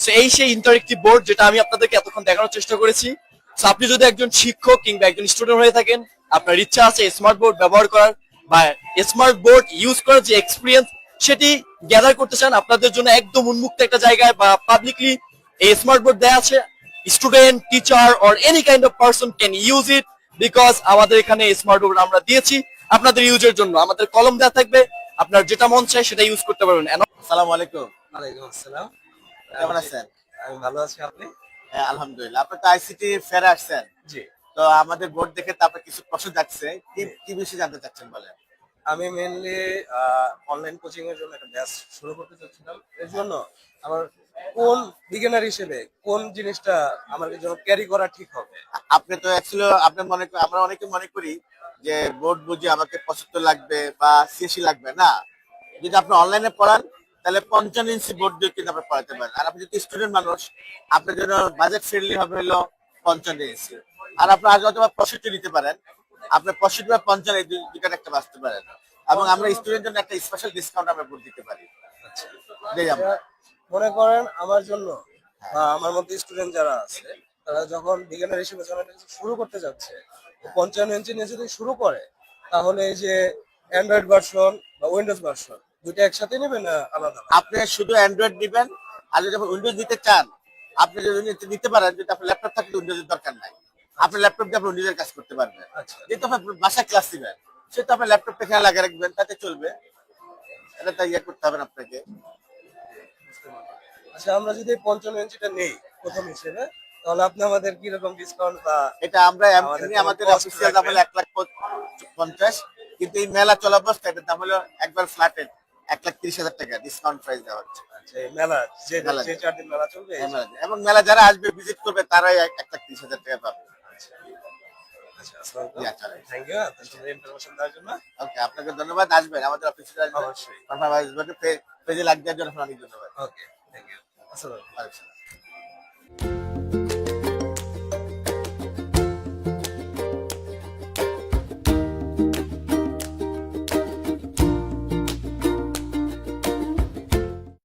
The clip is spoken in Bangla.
সো এই সেই ইন্টারেক্টিভ বোর্ড যেটা আমি আপনাদেরকে এতক্ষণ দেখানোর চেষ্টা করেছি। সো আপনি যদি একজন শিক্ষক কিংবা একজন স্টুডেন্ট হয়ে থাকেন আপনার ইচ্ছা আছে স্মার্ট বোর্ড ব্যবহার করার বা স্মার্ট বোর্ড ইউজ করার যে এক্সপিরিয়েন্স সেটি গ্যাদার করতে চান আপনাদের জন্য একদম উন্মুক্ত একটা জায়গায় বা পাবলিকলি এই স্মার্ট বোর্ড দেওয়া আছে। Student teacher or any kind of person can use it because আমাদের এখানে স্মার্ট বোর্ড আমরা দিয়েছি আপনাদের ইউজের জন্য। আমাদের কলম দেওয়া থাকবে আপনার যেটা মন চায় সেটা ইউজ করতে পারবেন। আসসালামু আলাইকুম। ওয়ালাইকুম আসসালাম। কেমন আছেন? আমি ভালো আছি আপনি? হ্যাঁ, আলহামদুলিল্লাহ। আপনি তো আইসিটি ফেরে আসছেন। জি। তো আমাদের বোর্ড দেখে তারপরে কিছু প্রশ্ন যাচ্ছে। কি কি বিষয়ে জানতে চাচ্ছেন বলেন? আমি মেনলি অনলাইন কোচিং এর জন্য একটা ব্যাচ শুরু করতে চাচ্ছিলাম। এর জন্য আমার কোন বিগিনার হিসেবে কোন জিনিসটা আমার জন্য ক্যারি করা ঠিক হবে? আপনি তো অ্যাকচুয়ালি আপনি মনে আমরা অনেকে মনে করি যে বোর্ড বুঝে আমাকে পঁচাত্তর লাগবে বা সিএসি লাগবে না? যদি আপনি অনলাইনে পড়ান তাহলে পঞ্চান্ন ইঞ্চি বোর্ড দিয়ে কিন্তু আপনি পড়াতে পারেন। আর আপনি যদি স্টুডেন্ট মানুষ, আপনার জন্য বাজেট ফ্রেন্ডলি হবে হলো পঞ্চান্ন ইঞ্চি। আর আপনি আগে অথবা পঁয়ষট্টি নিতে পারেন। আপনি পঁয়ষট্টি বা পঞ্চান্ন এই দুই- দুইটার একটা বাঁচতে পারেন। এবং আমরা স্টুডেন্ট জন্য একটা স্পেশাল ডিসকাউন্ট আমরা বোর্ড দিতে পারি। আচ্ছা মনে করেন আমার জন্য আমার মতো স্টুডেন্ট যারা আছে, তারা যখন বিজ্ঞানের হিসেবে শুরু করতে যাচ্ছে পঞ্চান্ন ইঞ্চি নিয়ে যদি শুরু করে, তাহলে এই যে অ্যান্ড্রয়েড ভার্সন বা উইন্ডোজ ভার্সন দুটো একসাথে নেবে না আলাদা? আপনি শুধু অ্যান্ড্রয়েড দিবেন আর যদি উইন্ডোজ দিতে চান আপনি যদি নিতে- নিতে পারেন যদি আপনার ল্যাপটপ থাকে উইন্ডোজের দরকার নাই। আপনার ল্যাপটপ দিয়ে আপনি উইন্ডোজের কাজ করতে পারবেন। আচ্ছা। যেহেতু আপনার বাসা ক্লাস দিবেন সেটা আপনার ল্যাপটপটা এখানে লাগিয়ে রাখবেন তাতে চলবে। এটা তাই ইয়ে করতে হবে আপনাকে। আচ্ছা আমরা যদি পঞ্চান্ন ইঞ্চিটা নেই প্রথম হিসেবে তাহলে আপনি আমাদের কীরকম ডিসকাউন্ট বা এটা আমরা এমনি আমাদের অফিসিয়াল দাম হলো এক লাখ পঞ্চাশ কিন্তু এই মেলা চলা অবস্থায় এটার দাম হলো একবার ফ্ল্যাটের এক লাখ তিরিশ হাজার টাকা ডিসকাউন্ট প্রাইস দেওয়া হচ্ছে। আচ্ছা, মেলা যে মেলা। চার দিন মেলা চলবে এবং মেলা যারা আসবে ভিজিট করবে তারাই এক লাখ তিরিশ হাজার টাকা পাবে। আচ্ছা। আচ্ছা। ওকে আপনাকে ধন্যবাদ। আসবেন আমাদের অফিসে অবশ্যই। পেজে লাগ দেওয়ার জন্য অনেক ধন্যবাদ। ওকে থ্যাংক ইউ আসসালাম।